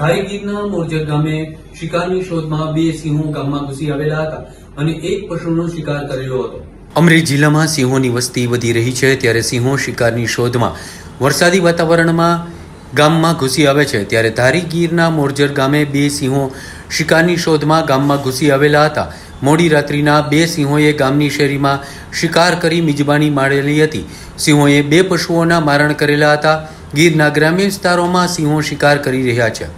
ધારી ગીરના મોરજર ગામે શિકારની શોધમાં બે સિંહો ગામમાં ઘૂસી આવેલા હતા અને એક પશુનો શિકાર કરેલો હતો. અમરેલી જિલ્લામાં સિંહોની વસ્તી વધી રહી છે ત્યારે સિંહો શિકારની શોધમાં વરસાદી વાતાવરણમાં ગામમાં ઘૂસી આવે છે ત્યારે ધારી ગીરના મોરજર ગામે બે સિંહો શિકારની શોધમાં ગામમાં ઘૂસી આવેલા હતા. મોડી રાત્રિના બે સિંહોએ ગામની શેરીમાં શિકાર કરી મિજબાની માળેલી હતી. સિંહોએ બે પશુઓના મારણ કરેલા હતા. ગીરના ગ્રામ્ય વિસ્તારોમાં સિંહો શિકાર કરી રહ્યા છે.